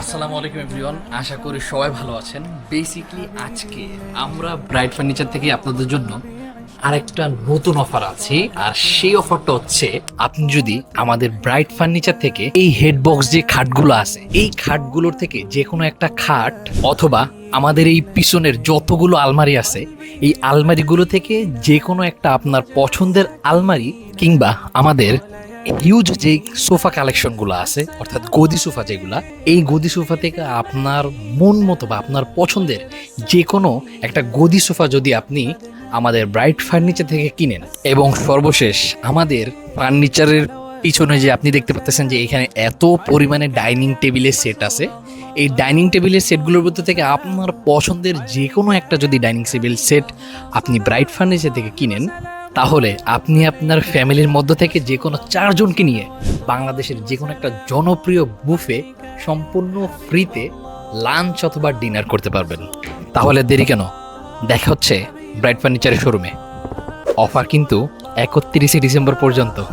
আসসালামু আলাইকুম এভরিওয়ান, আশা করি সবাই ভালো আছেন। বেসিকলি আজকে আমরা ব্রাইট ফার্নিচার থেকে আপনাদের জন্য আরেকটা নতুন অফার আছে, আর সেই অফারটা হচ্ছে, আপনি যদি আমাদের ব্রাইট ফার্নিচার থেকে এই হেড বক্স যে খাটগুলো আছে, এই খাটগুলোর থেকে যে কোনো একটা খাট অথবা আমাদের এই পিছনের যতগুলো আলমারি আছে, এই আলমারিগুলো থেকে যে কোনো একটা আপনার পছন্দের আলমারি কিংবা আমাদের হিউজ যে সোফা কালেকশনগুলো আছে, অর্থাৎ গদি সোফা যেগুলা, এই গদি সোফা থেকে আপনার মন মতো বা আপনার পছন্দের যে কোনো একটা গদি সোফা যদি আপনি আমাদের ব্রাইট ফার্নিচার থেকে কিনেন এবং সর্বশেষ আমাদের ফার্নিচারের পিছনে যে আপনি দেখতে পাচ্ছেন যে এখানে এত পরিমাণে ডাইনিং টেবিলের সেট আছে, এই ডাইনিং টেবিলের সেটগুলোর মধ্যে থেকে আপনার পছন্দের যে কোনো একটা যদি ডাইনিং টেবিল সেট আপনি ব্রাইট ফার্নিচার থেকে কিনেন তাহলে আপনি আপনার ফ্যামিলির মধ্য থেকে যে কোনো চারজনকে নিয়ে বাংলাদেশের যে কোনো একটা জনপ্রিয় বুফে সম্পূর্ণ ফ্রিতে লাঞ্চ অথবা ডিনার করতে পারবেন। তাহলে দেরি কেন? দেখা হচ্ছে ব্রাইট ফার্নিচারের শোরুমে। অফার কিন্তু একত্রিশে ডিসেম্বর পর্যন্ত।